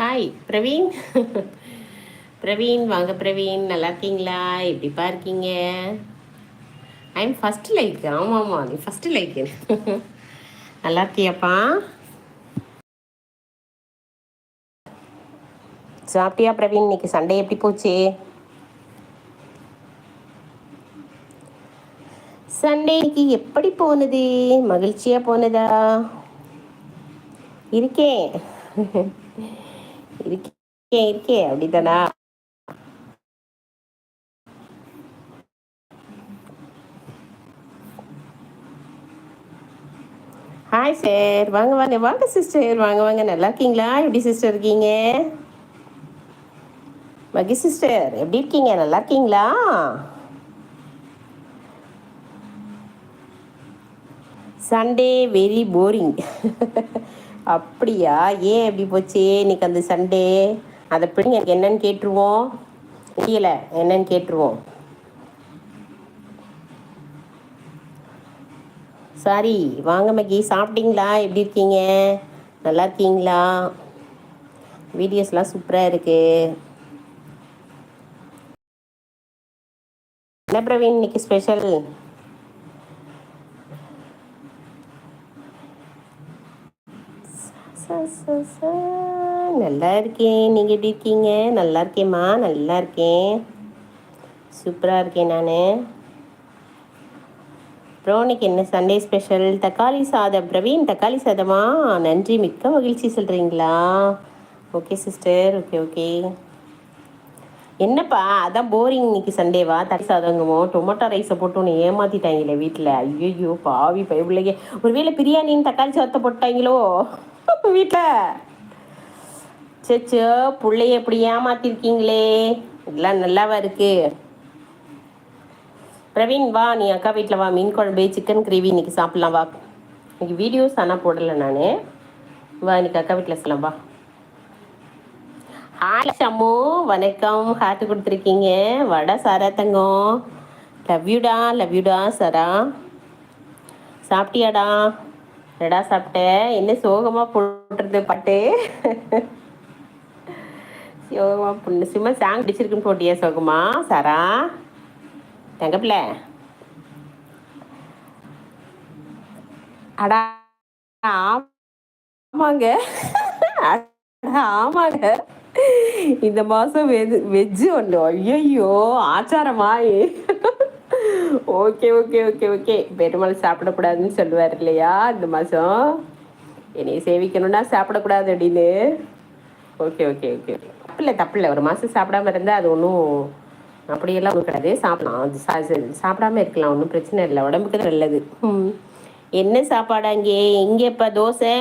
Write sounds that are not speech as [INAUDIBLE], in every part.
Hi Praveen Praveen வாங்க பிரவீன் நல்லா இருக்கீங்களா? எப்படிப்பா இருக்கீங்க? ஐம் ஃபர்ஸ்ட் லைக் ஆமாம் ஆமாம் நீ ஃபர்ஸ்ட் லைக் [LAUGHS] நல்லா இருக்கியாப்பா? சாப்பிட்டியா பிரவீன் இன்னைக்கு சண்டே எப்படி போச்சு? சண்டேக்கு எப்படி போனது? மகிழ்ச்சியா போனதா? இருக்கேன். [LAUGHS] இருக்கேன் இருக்கே அப்படித்தானா ஹாய் சார் வாங்க வாங்க. வாங்க சிஸ்டர் வாங்க வாங்க. நல்லா இருக்கீங்களா? எப்படி சிஸ்டர் இருக்கீங்க? மகி சிஸ்டர் எப்படி இருக்கீங்க? நல்லா இருக்கீங்களா? சண்டே வெரி போரிங் அப்படியா? ஏன் எப்படி போச்சு? இன்னைக்கு அந்த சண்டே. அதை பிள்ளைங்க எனக்கு என்னன்னு கேட்டுருவோம். கீழே என்னன்னு கேட்டுருவோம். சாரி வாங்க மகி சாப்பிட்டீங்களா? எப்படி இருக்கீங்க? நல்லா இருக்கீங்களா? வீடியோஸ்லாம் சூப்பராக இருக்கு. என்ன பிரவீன் இன்னைக்கு ஸ்பெஷல் நல்லா இருக்கேன். நீங்கள் எப்படி இருக்கீங்க? நல்லா இருக்கேம்மா. நல்லா இருக்கேன். சூப்பராக இருக்கேன் நான். அப்புறம் இன்னைக்கு என்ன சண்டே ஸ்பெஷல்? தக்காளி சாதம். பிரவீன் தக்காளி சாதமா? நன்றி. மிக்க மகிழ்ச்சி சொல்கிறீங்களா ஓகே சிஸ்டர். Okay okay. என்னப்பா? அதான் போரிங் இன்னைக்கு சண்டேவா தக்காளி சாதங்கமோ டொமேட்டோ ரைஸை போட்டு ஒன்று ஏமாற்றிட்டாங்களே வீட்டில் ஐயோ பாவி பயப்பிள்ளைங்க ஒருவேளை பிரியாணின்னு தக்காளி சாதத்தை போட்டாங்களோ? வீட்டில் பிள்ளைய எப்படி ஏமாத்திருக்கீங்களே. இதெல்லாம் நல்லாவா இருக்கு? பிரவீன் வா. நீ அக்கா வீட்டில் வா. மீன் குழம்பு சிக்கன் கிரேவி இன்னைக்கு சாப்பிட்லாம் வா. இன்னைக்கு வீடியோஸ் ஆனால் போடலை நான். வா இன்னைக்கு அக்கா வீட்டில் சொல்லலாம் வா. ஹாய் ஷம்மு வணக்கம். ஹார்ட் கொடுத்துருக்கீங்க. வட சாரா தங்கம். லவ்யூடா லவ்யூடா சாரா. சாப்பிட்டியாடா? என்னடா சாப்பிட்ட? என்ன சோகமா போட்டுருது பாட்டு? சோகமா பொண்ணு. சும்மா சாங் பிடிச்சிருக்குன்னு போட்டியா சோகமா? சாரா? தங்கப்பில அடா ஆமாங்க. ஆமாங்க. இந்த மாசம் வெஜ் வெஜ்ஜு ஒன்று ஐயோ ஆச்சாரமா okay okay okay okay. Perumal சாப்பிடக்கூடாதுன்னு சொல்லுவார் இல்லையா இந்த மாதம் என்னை சேவிக்கணும்னா சாப்பிடக்கூடாது அப்படின்னு. Okay okay okay. தப்பில்லை தப்பில்லை. ஒரு மாதம் சாப்பிடாம இருந்தால் அது ஒன்றும் அப்படியெல்லாம் ஒன்றும் கிடையாது. சாப்பிடலாம். அது சா சாப்பிடாம இருக்கலாம். ஒன்றும் பிரச்சனை இல்லை. உடம்புக்கு நல்லது. என்ன சாப்பாடு அங்கே? இங்கே இப்போ தோசை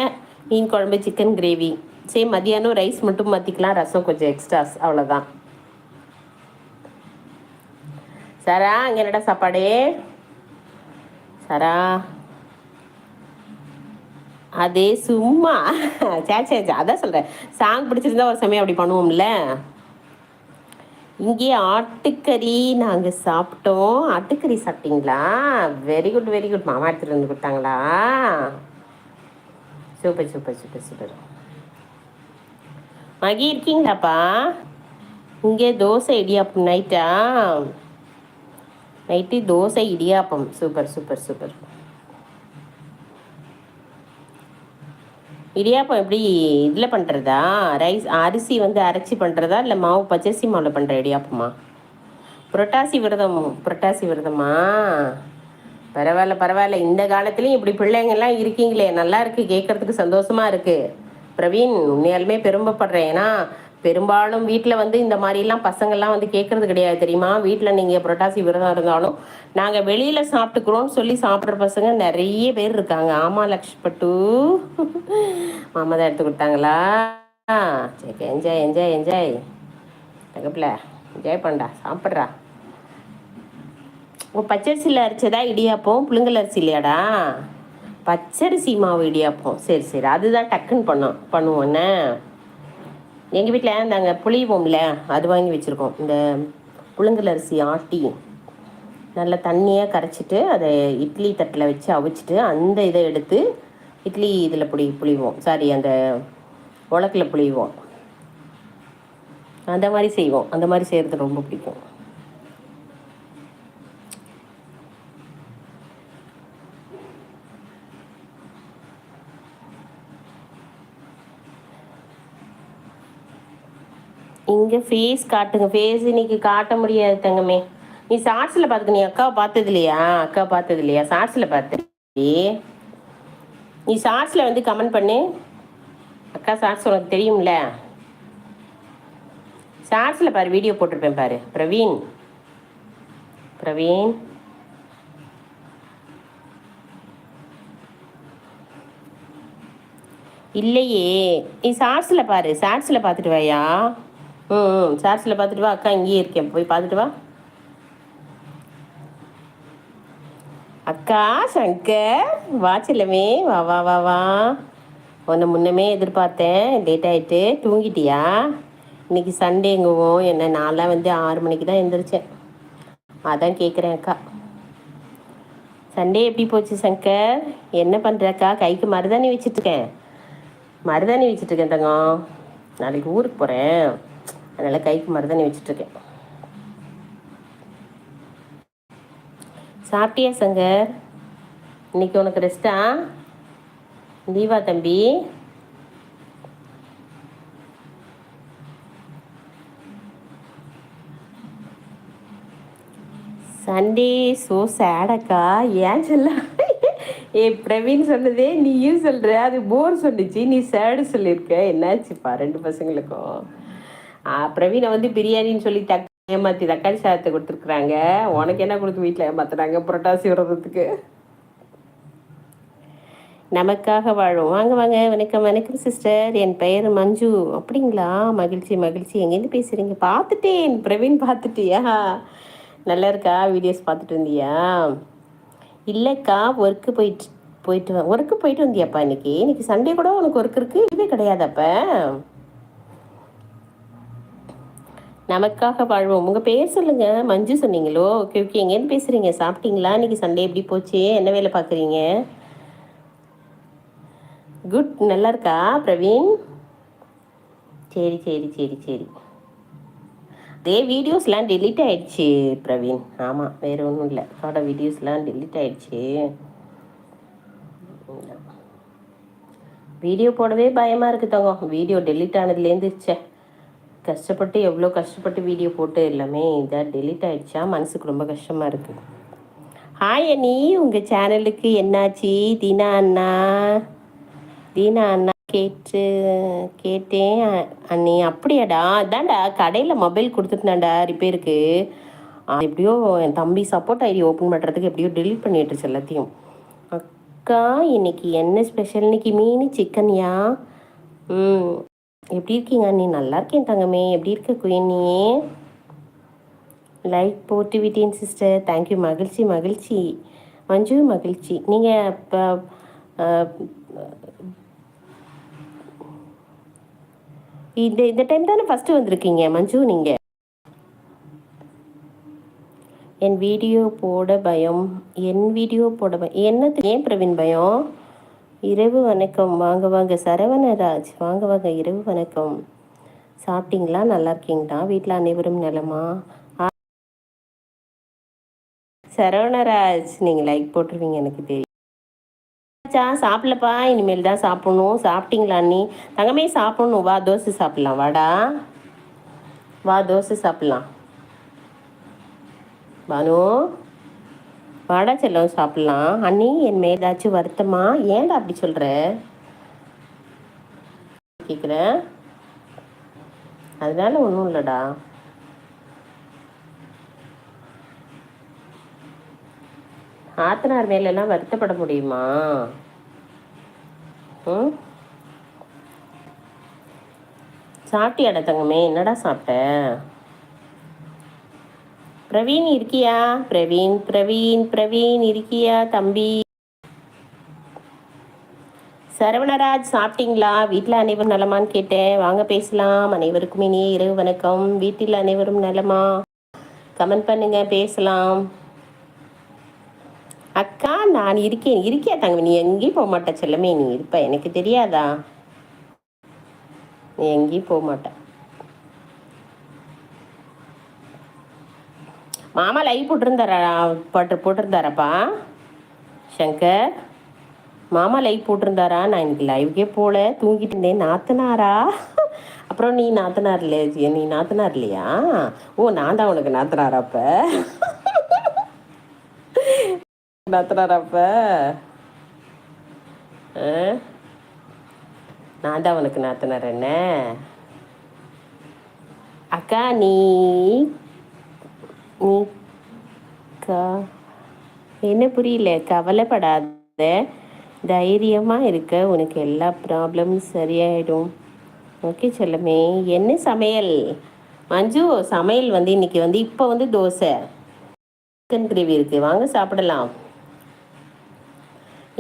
மீன் குழம்பு சிக்கன் கிரேவி சரி மதியானம் ரைஸ் மட்டும் மாற்றிக்கலாம் ரசம் கொஞ்சம் எக்ஸ்ட்ராஸ் அவ்வளோதான் சரா இங்கே என்னடா சாப்பாடு? சரா. அதே சும்மா. சே சே அதான் சொல்கிறேன் சாங் பிடிச்சிருந்தா ஒரு சமயம் அப்படி பண்ணுவோம்ல. இங்கே ஆட்டுக்கறி நாங்கள் சாப்பிட்டோம். ஆட்டுக்கறி சாப்பிட்டீங்களா? வெரி குட் வெரி குட் மாமா எடுத்துகிட்டு வந்து கொடுத்தாங்களா? Super super super super Mahi இருக்கீங்களாப்பா? இங்கே தோசை இடியாப்பம் நைட்டா night dosa idiyappam. Super super super. Idiyappam எப்படி இதில் பண்ணுறதா ரைஸ் அரிசி வந்து அரைச்சி பண்ணுறதா இல்லை மாவு பச்சரிசி மாவில் பண்ணுற இடியாப்பமா? புரட்டாசி விரதம் புரட்டாசி விரதமா? பரவாயில்ல பரவாயில்ல. இந்த காலத்துலேயும் இப்படி பிள்ளைங்கள்லாம் இருக்கீங்களே. நல்லா இருக்குது கேட்குறதுக்கு சந்தோஷமாக இருக்குது பிரவீன் உண்மையாலுமே பெருமைப்படுறேன். ஏன்னா பெரும்பாலும் வீட்டில் வந்து இந்த மாதிரிலாம் பசங்கள்லாம் வந்து கேட்குறது கிடையாது தெரியுமா? வீட்டில் நீங்கள் புரட்டாசி விரதம் இருந்தாலும் நாங்கள் வெளியில் சாப்பிட்டுக்கிறோம்னு சொல்லி சாப்பிட்ற பசங்க நிறைய பேர் இருக்காங்க. ஆமாம் லக்ஷ்பட்டு மாமா தான் எடுத்து கொடுத்தாங்களா? சரி என்ஜாய் என்ஜாய் என்ஜாய் தகப்பில் என்ஜாய் பண்ணா சாப்பிட்றா. ஓ பச்சரிசியில் அரிச்சதா இடியாப்பம்? புழுங்கல் அரிசி இல்லையாடா? பச்சரிசி மாவு இடியாப்பம். சரி சரி அதுதான் டக்குன்னு பண்ணோம் பண்ணுவோன்னே எங்கள் வீட்டில் நாங்கள் புளிவோம்ல அது வாங்கி வச்சுருக்கோம். இந்த புழுங்கல் அரிசி ஆட்டி நல்லா தண்ணியாக கரைச்சிட்டு அதை இட்லி தட்டில் வச்சு அவிச்சிட்டு அந்த இதை எடுத்து இட்லி இதில் புளி புளிவோம். சாரி அந்த உலக்கில் புளிவோம். அந்த மாதிரி செய்வோம். அந்த மாதிரி செய்கிறது ரொம்ப பிடிக்கும். இங்கே ஃபேஸ் காட்டுங்க. ஃபேஸ் இன்னைக்கு காட்ட முடியாது தங்கமே. நீ ஷார்ட்ஸில் பார்த்துக்க நீ அக்காவை பார்த்தது இல்லையா? அக்கா பார்த்தது இல்லையா? ஷார்ட்ஸில் பார்த்து நீ ஷார்ட்ஸில் வந்து கமெண்ட் பண்ணு. அக்கா ஷார்ட்ஸ் உனக்கு தெரியும்ல. ஷார்ட்ஸில் பாரு வீடியோ போட்டிருப்பேன் பாரு. பிரவீன். பிரவீன். இல்லையே. நீ ஷார்ட்ஸில் பாரு. ஷார்ட்ஸில் பார்த்துட்டு வாயா? ம் ம். சார்ஜில் பார்த்துட்டு வா அக்கா இங்கேயே இருக்கேன். போய் பார்த்துட்டு வா. அக்கா சங்கர் வா செல்லமே. வா வா வா வா. உன்னை முன்னமே எதிர்பார்த்தேன். லேட் ஆகிட்டு தூங்கிட்டியா? இன்னைக்கு சண்டேங்குவோம். என்ன நான்லாம் வந்து ஆறு மணிக்கு தான் எழுந்திரிச்சேன் அதான் கேட்குறேன் அக்கா. சண்டே எப்படி போச்சு சங்கர்? என்ன பண்ணுறக்கா கைக்கு மருதாணி வச்சிட்ருக்கேன் மருதாணி வச்சிட்ருக்கேன் தங்கம். நாளைக்கு ஊருக்கு போகிறேன் அதனால் கைக்கு மருதாணி வச்சுட்ருக்கேன். சாப்பிட்டியா சங்கர்? இன்னைக்கு உனக்கு ரெஸ்டா லீவா தம்பி? சண்டே ஸோ சேடக்கா ஏன் சொல்ல? ஏ பிரவீன் சொன்னதே நீயும் சொல்கிற அது போர் சொன்னிச்சு. நீ சேடு சொல்லியிருக்க என்னாச்சுப்பா ரெண்டு பசங்களுக்கும்? பிரவீனை வந்து பிரியாணின்னு சொல்லி தக் ஏமாற்றி தக்காளி சாதத்தை கொடுத்துருக்குறாங்க. உனக்கு என்ன கொடுத்து வீட்டில் ஏமாத்துறாங்க புரட்டாசி விடுறதுக்கு நமக்காக வாழும். வாங்க வாங்க. வணக்கம் வணக்கம் சிஸ்டர் என் பெயர் மஞ்சு. அப்படிங்களா? மகிழ்ச்சி மகிழ்ச்சி. எங்கேருந்து பேசுகிறீங்க பார்த்துட்டேன். பிரவீன் பார்த்துட்டியா? நல்லா இருக்கா? வீடியோஸ் பார்த்துட்டு வந்தியா? இல்லைக்கா ஒர்க்கு போயிட்டு போயிட்டு ஒர்க்கு போயிட்டு வந்தியாப்பா இன்னைக்கு? இன்னைக்கு சண்டே கூட உனக்கு ஒர்க் இருக்குது இதுவே கிடையாதாப்பா நமக்காக வாழ்வோம். உங்கள் பேர் சொல்லுங்கள் மஞ்சு சொன்னீங்களோ? ஓகே ஓகே எங்கேருந்து பேசுகிறீங்க சாப்பிட்டீங்களா? இன்றைக்கி சண்டே எப்படி போச்சு? என்ன வேலை பார்க்குறீங்க? குட் நல்லா இருக்கா பிரவீன்? சரி சரி சரி சரி. அதே வீடியோஸ்லாம் டெலிட் ஆயிடுச்சு பிரவீன். ஆமாம் வேறு ஒன்றும் இல்லை. அதோட வீடியோஸ்லாம் டெலிட் ஆயிடுச்சு. வீடியோ போடவே பயமாக இருக்குது தங்கம். வீடியோ டெலிட் ஆனதுலேருந்து சே கஷ்டப்பட்டு எவ்வளோ கஷ்டப்பட்டு வீடியோ போட்டு எல்லாமே இதாக டெலிட் ஆகிடுச்சா மனசுக்கு ரொம்ப கஷ்டமாக இருக்குது ஹாய் அண்ணி உங்கள் சேனலுக்கு என்னாச்சு? தீனா அண்ணா. தீனா அண்ணா கேட்டு கேட்டேன் அண்ணி. அப்படியாடா? அதான்டா கடையில் மொபைல் கொடுத்துட்டேன்டா ரிப்பேருக்கு எப்படியோ என் தம்பி சப்போர்ட் ஐடி ஓப்பன் பண்ணுறதுக்கு எப்படியோ டெலிட் பண்ணிட்டுருச்சு எல்லாத்தையும். அக்கா இன்னைக்கு என்ன ஸ்பெஷல் இன்னைக்கு மீன் சிக்கன்யா ம். எப்படி இருக்கீங்க? நீ நல்லா இருக்கேன் தங்கமே. எப்படி இருக்க குயினியே லைக் போட்டு விட்டேன் சிஸ்டர் தேங்க்யூ மகிழ்ச்சி மகிழ்ச்சி. மஞ்சு மகிழ்ச்சி. நீங்கள் இப்போ இந்த இந்த டைம் தானே ஃபஸ்ட்டு வந்திருக்கீங்க மஞ்சு நீங்கள் என் வீடியோ போட பயம். என் வீடியோ போட பயம் என்ன ஏன் பிரவீன் பயம்? இரவு வணக்கம். வாங்க வாங்க. சரவணராஜ் வாங்க வாங்க. இரவு வணக்கம். சாப்பிட்டீங்களா? நல்லா இருக்கீங்களா? வீட்டில் அனைவரும் நலமா? சரவணராஜ் நீங்கள் லைக் போட்டுருவீங்க எனக்கு தெரியும் சாப்பிடலப்பா. இனிமேல் தான் சாப்பிடணும். சாப்பிட்டீங்களா நீ? தங்கமே சாப்பிடணும். வா தோசை சாப்பிட்லாம். வாடா. வா தோசை சாப்பிட்லாம். பானு. வாடா செல்லம் சாப்பிட்லாம். அண்ணி என் மேல் ஏதாச்சும் வருத்தமா? ஏன்டா அப்படி சொல்கிற கேட்குறேன் அதனால ஒன்றும் இல்லைடா. ஆத்தனார் மேலெல்லாம் வருத்தப்பட முடியுமா? ம்? சாப்பிட்டியாடா தங்கமே? என்னடா சாப்பிட்ட? பிரவீன் இருக்கியா? பிரவீன் பிரவீன் பிரவீன் இருக்கியா தம்பி? சரவணராஜ் சாப்பிட்டீங்களா? வீட்டில் அனைவரும் நலமான்னு கேட்டேன். வாங்க பேசலாம். அனைவருக்கும் இனிய இரவு வணக்கம். வீட்டில் அனைவரும் நலமா? கமெண்ட் பண்ணுங்க பேசலாம். அக்கா நான் இருக்கேன். இருக்கியா தங்க நீ எங்கேயும் போக மாட்டேன் செல்லமே. நீ இருப்ப. எனக்கு தெரியாதா? நீ எங்கேயும் போக மாட்டேன் மாமா லைவ் போட்டிருந்தாரா? போட்டு போட்டிருந்தாரப்பா? சங்கர் மாமா லைவ் போட்டிருந்தாரா? நான் இன்னைக்கு லைவுக்கே போல. தூங்கிட்டு இருந்தேன். நாத்தனாரா? அப்புறம் நீ நாத்தனார் இல்லையா நீ நாத்தனார் இல்லையா? ஓ நான் தான் உனக்கு நாத்தனாரா அப்ப நாத்தனாரா ஆ? நான் தான் உனக்கு நாத்தனார் என்ன அக்கா நீ ஓ கா என்ன புரியல? கவலைப்படாத. தைரியமாக இருக்க. உனக்கு எல்லா ப்ராப்ளமும் சரியாயிடும். ஓகே செல்லமே. என்ன சமையல்? மஞ்சு சமையல் வந்து இன்னைக்கு வந்து இப்போ வந்து தோசை. சிக்கன் கிரேவி இருக்குது வாங்க சாப்பிடலாம்.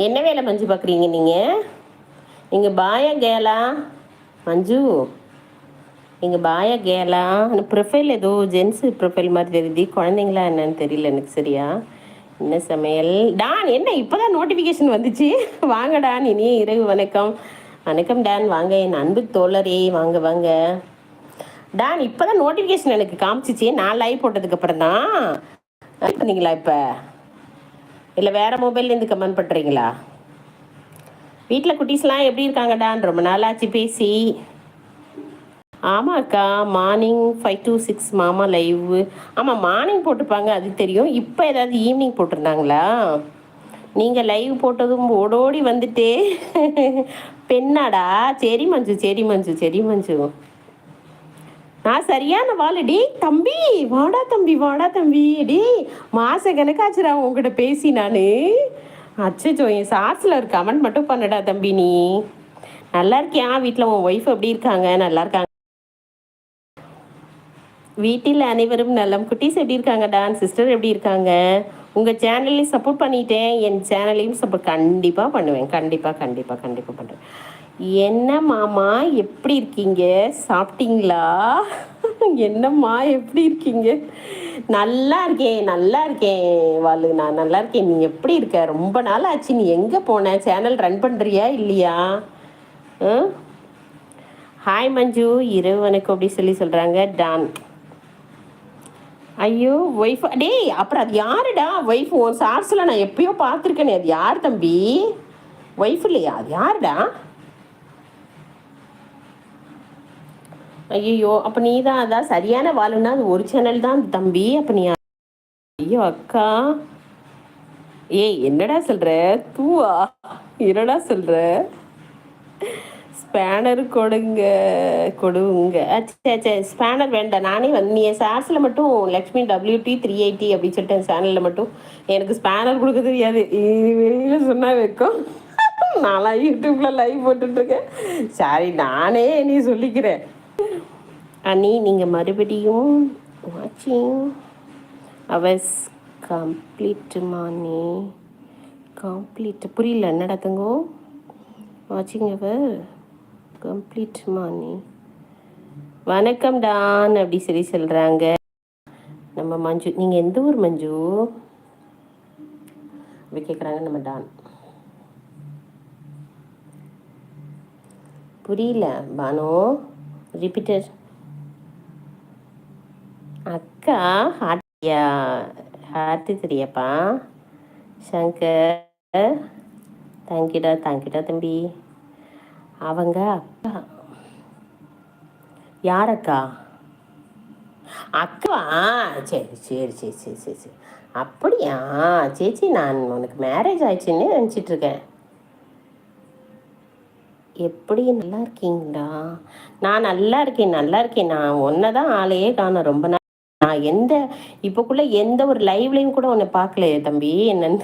என்ன வேலை மஞ்சு பார்க்குறீங்க நீங்கள் நீங்கள் பாயா கேலா மஞ்சு. எங்கள் பாயா கேலா ப்ரொஃபைல் ஏதோ ஜென்ஸு ப்ரொஃபைல் மாதிரி தெரியுது. குழந்தைங்களா என்னன்னு தெரியல எனக்கு சரியா? என்ன சமையல்? டான் என்ன? இப்போ தான் நோட்டிஃபிகேஷன் வந்துச்சு. வாங்க டான் இனிய இரவு வணக்கம். வணக்கம் டான் வாங்க. என் அன்பு தோழரே வாங்க வாங்க. டான் இப்போ தான் நோட்டிஃபிகேஷன் எனக்கு காமிச்சிச்சு. நான் லைவ் போட்டதுக்கு அப்புறம் தான். பண்ணீங்களா இப்போ? இல்லை வேறு மொபைல்லேருந்து கமெண்ட் பண்ணுறீங்களா வீட்டில் குட்டீஸ்லாம் எப்படி இருக்காங்க டான்? ரொம்ப நாளாச்சு பேசி. ஆமாக்கா மார்னிங் ஃபைவ் டு சிக்ஸ் மாமா லைவ் ஆமாம் மார்னிங் போட்டிருப்பாங்க அது தெரியும். இப்போ ஏதாவது ஈவினிங் போட்டிருந்தாங்களா? நீங்கள் லைவ் போட்டதும் ஓடோடி வந்துட்டே. பெண்ணாடா? சரி மஞ்சு சரி மஞ்சு சரி மஞ்சு. நான் சரியான வாள். டேய் தம்பி வாடா தம்பி வாடா தம்பி. டேய் மாச கணக்காச்சுரா உங்ககிட்ட பேசி நான். அச்சோ என் சாட்ஸில் ஒரு கமெண்ட் மட்டும் பண்ணடா தம்பி நீ. நல்லா இருக்கியா? வீட்டில் உன் ஒய்ஃப் எப்படி இருக்காங்க? நல்லா இருக்காங்க? வீட்டில் அனைவரும் நலம். குட்டீஸ் எப்படி இருக்காங்க? டான் சிஸ்டர் எப்படி இருக்காங்க? உங்கள் சேனல்லையும் சப்போர்ட் பண்ணிட்டேன். என் சேனலையும் சப்போர்ட் கண்டிப்பாக பண்ணுவேன். கண்டிப்பாக கண்டிப்பாக கண்டிப்பாக பண்ணுறேன் என்ன மாமா எப்படி இருக்கீங்க? சாப்பிட்டீங்களா? என்னம்மா எப்படி இருக்கீங்க? நல்லா இருக்கேன் நல்லா இருக்கேன். வாலு நான் நல்லா இருக்கேன். நீ எப்படி இருக்க? ரொம்ப நாள் ஆச்சு. நீ எங்கே போன? சேனல் ரன் பண்ணுறியா இல்லையா? ஹாய் மஞ்சு. இரவு வணக்கம் அப்படி சொல்லி சொல்கிறாங்க டான் ஐயோ ஒய்ஃப் டேய் அப்புறம் அது யாருடா? ஒய்ஃப் ஒரு சார்ஸில் நான் எப்பயோ பார்த்துருக்கேனே அது யார் தம்பி? ஒய்ஃப் இல்லையா? அது யாருடா? ஐயோ அப்போ நீ தான் அதான் சரியான வாளுன்னா அது ஒரு சேனல் தான் தம்பி அப்போ நீ ஐயோ அக்கா. ஏய் என்னடா சொல்கிற தூவா. என்னடா சொல்கிற ஸ்பேனர் கொடுங்க கொடுங்க. சே சே ஸ்பேனர் வேண்டாம். நானே வந்து நீ சார்ஸில் மட்டும் லக்ஷ்மி டபிள்யூடி த்ரீ எயிட்டி அப்படின்னு சொல்லிட்டு சேனலில் மட்டும் எனக்கு ஸ்பேனர் கொடுக்க தெரியாது. இது வெளியில் சொன்னால் வைக்கும் நான்லாம் யூடியூப்பில் லைவ் போட்டுட்ருக்கேன். சாரி நானே நீ சொல்லிக்கிறேன். அண்ணி நீங்கள் மறுபடியும் வாட்சிங் அவர்ஸ் கம்ப்ளீட் மானி கம்ப்ளீட் புரியல என்னடா தங்கோ வாட்சிங் அவர் கம்ப்ளீட் மானி வணக்கம் டான் அப்படி சொல்லி சொல்கிறாங்க நம்ம மஞ்சு நீங்கள் எந்த ஊர் மஞ்சு? அப்படி கேட்குறாங்க நம்ம டான். புரியல பானு ரிப்பீட்டர் அக்கா ஹார்ட்டியா ஹார்ட்டி தெரியாப்பா சங்கர் தேங்க்யூடா தேங்க்யூடா தம்பி. அவங்க. யாரக்கா? அக்கா. சரி சரி சரி சரி சரி சரி. அப்படியா? சேச்சி நான் உனக்கு மேரேஜ் ஆயிடுச்சுன்னு நினச்சிட்டு இருக்கேன். எப்படி நல்லா இருக்கீங்களா? நான் நல்லா இருக்கேன் நல்லா இருக்கேன். நான் ஒன்றை தான் ஆளையே காணோம். ரொம்ப நாள் நான் எந்த இப்போக்குள்ளே எந்த ஒரு லைவ்லையும் கூட உன்னை பார்க்கலையே தம்பி. என்னன்னு.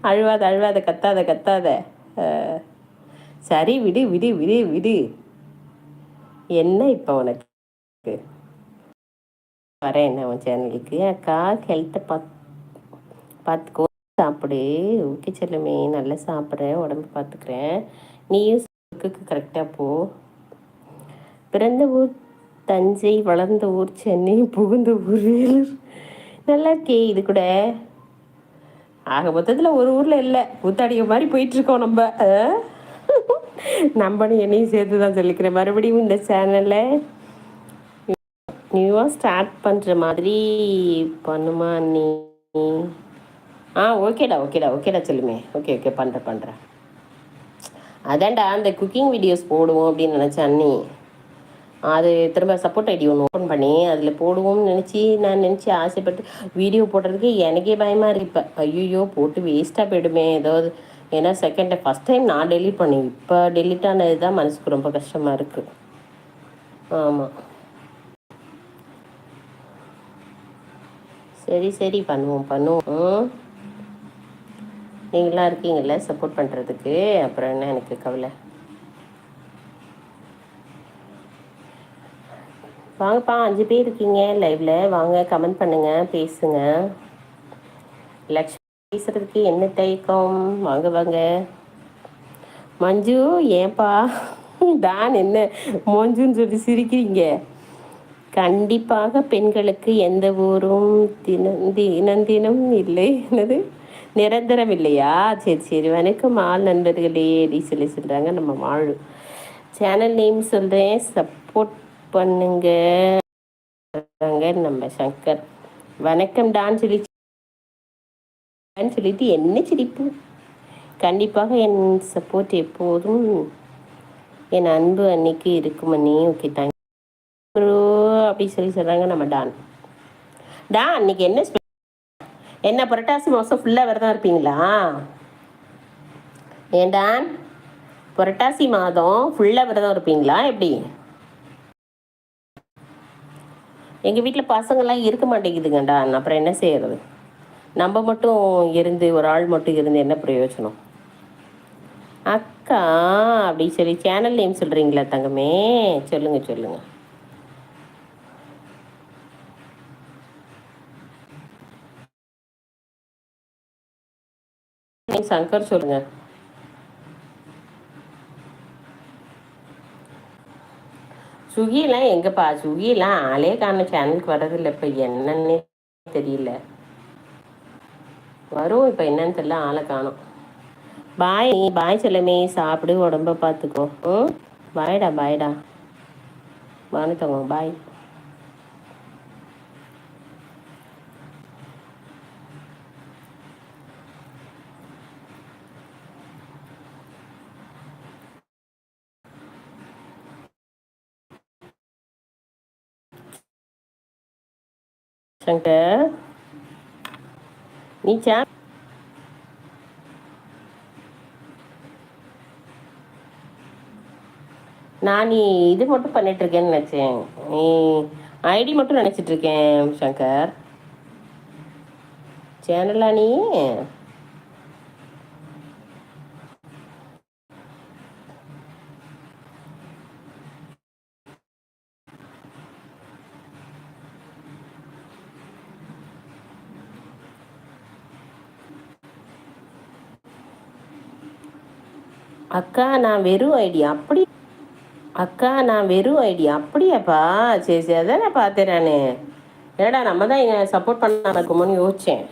அழுவாத அழுவாத கத்தாத கத்தாத. சரி விடு விடு விடு விடு. என்ன இப்போ உனக்கு? வரேன் என்ன உன் சேனலுக்கு? அக்கா ஹெல்த்தை பார்த்து பார்த்துக்கோ சாப்பிடு. ஓகே செல்லுமே. நல்லா சாப்பிட்றேன் உடம்பு பார்த்துக்கிறேன் நீயும் ஒர்க்குக்கு கரெக்டாக போ. பிறந்த ஊர் தஞ்சை வளர்ந்த ஊர் சென்னை புகுந்த ஊர் வேலூர். நல்லா இருக்கே இது கூட. ஆக மொத்தத்தில் ஒரு ஊரில் இல்லை. கூத்தாடிய மாதிரி போயிட்டுருக்கோம் நம்ம. ஆ? நம்மளும் என்னையும் சேர்த்து தான் சொல்லிக்கிறேன். மறுபடியும் இந்த சேனலில் நியூவாக ஸ்டார்ட் பண்ணுற மாதிரி பண்ணுமா நீ? ஆ ஓகேடா ஓகேடா ஓகேடா சொல்லுமே. ஓகே ஓகே பண்ணுறேன் பண்ணுறேன் அதான்டா அந்த குக்கிங் வீடியோஸ் போடுவோம் அப்படின்னு நினச்சேன் அண்ணி. அது திரும்ப சப்போர்ட் ஐடி ஒன்று ஓப்பன் பண்ணி அதில் போடுவோம்னு நினச்சி நான் நினச்சி ஆசைப்பட்டு வீடியோ போடுறதுக்கு எனக்கே பயமாக இருப்பேன் ஐயோ போட்டு வேஸ்ட்டாக போயிடுமே. ஏதாவது ஏன்னா செகண்ட் டைம் ஃபஸ்ட் டைம் நான் டெலிட் பண்ணி இப்போ டெலிட் ஆனது தான் மனசுக்கு ரொம்ப கஷ்டமாக இருக்குது ஆமாம் சரி சரி பண்ணுவோம் பண்ணுவோம். நீங்களாம் இருக்கீங்கள சப்போர்ட் பண்ணுறதுக்கு அப்புறம் என்ன எனக்கு கவலை? வாங்கப்பா அஞ்சு பேர் இருக்கீங்க லைவ்ல வாங்க கமெண்ட் பண்ணுங்க பேசுங்க. லக்ஷ்மி பேசுறதுக்கு என்ன தயக்கம்? வாங்க வாங்க. மஞ்சு ஏன்பா? தான் என்ன மஞ்சுன்னு சொல்லி சிரிக்கிறீங்க? கண்டிப்பாக பெண்களுக்கு எந்த ஊரும் தினம் தினம் தினம் இல்லை. என்னது? நிரந்தரம் இல்லையா சரி சரி. வணக்கம் ஆள் நண்பர்களே. அப்படி சொல்லி சொல்கிறாங்க நம்ம வாழும் சேனல் நேம் சொல்கிறேன் சப்போர்ட் பண்ணுங்க. நம்ம சங்கர். வணக்கம் டான் சொல்லி சொல்லிட்டு என்ன சிரிப்பு? கண்டிப்பாக என் சப்போர்ட் எப்போதும் என் அன்பு அன்னைக்கு இருக்கும் அண்ணி ஓகே தேங்க்யூ அப்படி சொல்லி சொல்கிறாங்க நம்ம டான். டான் அன்னைக்கு என்ன என்ன புரட்டாசி மாதம் ஃபுல்லாக விரதம் இருப்பீங்களா? ஏண்டா புரட்டாசி மாதம் ஃபுல்லாக விரதம் இருப்பீங்களா? எப்படி? எங்கள் வீட்டில் பசங்கள்லாம் இருக்க மாட்டேங்குதுங்கடா அப்புறம் என்ன செய்யறது? நம்ம மட்டும் இருந்து ஒரு ஆள் மட்டும் இருந்து என்ன பிரயோஜனம்? அக்கா அப்படி சொல்லி சேனல் நேம் சொல்கிறீங்களா தங்கமே? சொல்லுங்கள் சொல்லுங்கள் சங்கர் சொல்லுங்க. சுகிலாம் எங்கப்பா? சுகிலாம் ஆளே காண சேனலுக்கு வர்றதில்ல இப்போ என்னன்னே தெரியல. வரும் இப்போ என்னன்னு தெரியல ஆளை காணும். பாய் பாய் செல்லமே சாப்பிடு உடம்ப பார்த்துக்கோ ம்? பாய்டா பாய்டா. வானுத்தவங்க பாய். சங்கர்? நீ சே நான் நீ இது மட்டும் பண்ணிட்டு இருக்கேன்னு நினச்சேன். நீ ஐடி மட்டும் நினச்சிட்டு இருக்கேன் சங்கர். சேனலா நீ? அக்கா நான் வெறும் ஐடியா அப்படி. அக்கா நான் வெறும் ஐடியா அப்படியாப்பா? சரி சரி அதான் நான் பார்த்தேன் நான். ஏடா நம்ம தான் சப்போர்ட் பண்ண இருக்குமோன்னு யோசித்தேன்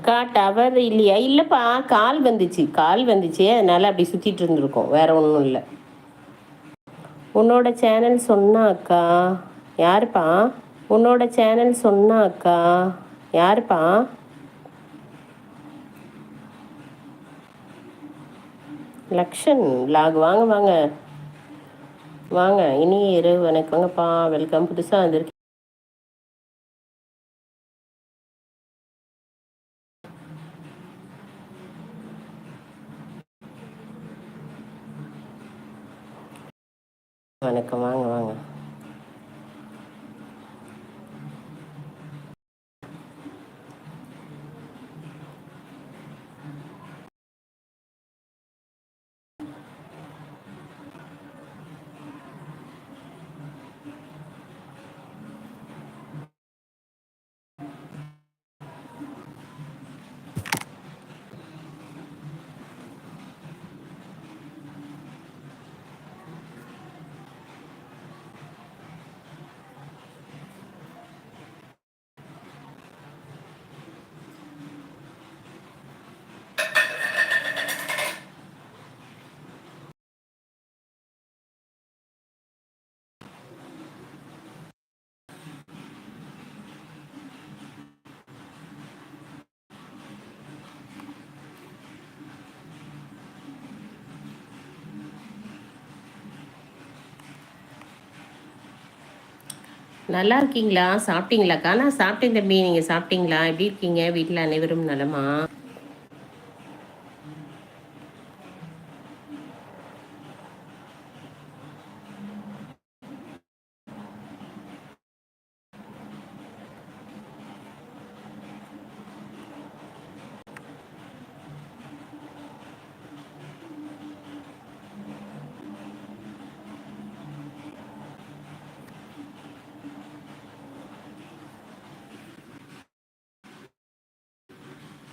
அக்கா டவர் இல்லையா? இல்லைப்பா கால் வந்துச்சு. கால் வந்துச்சு. அதனால் அப்படி சுற்றிட்டு இருந்திருக்கோம். வேற ஒன்றும் இல்லை. உன்னோட சேனல் சொன்னா அக்கா. யாருப்பா? உன்னோட சேனல் சொன்னா அக்கா. யாருப்பா? லக்ஷன் லாக் வாங்க வாங்க. வாங்க இனி இரவு வணக்கங்கப்பா. வெல்கம் புதுசாக வந்திருக்கு வணக்கம். வாங்க வாங்க. நல்லா இருக்கீங்களா? சாப்பிட்டீங்களாக்கா நான் சாப்பிட்டேன் தம்பி. நீங்கள் சாப்பிட்டீங்களா? எப்படி இருக்கீங்க? வீட்டில் அனைவரும் நலமா?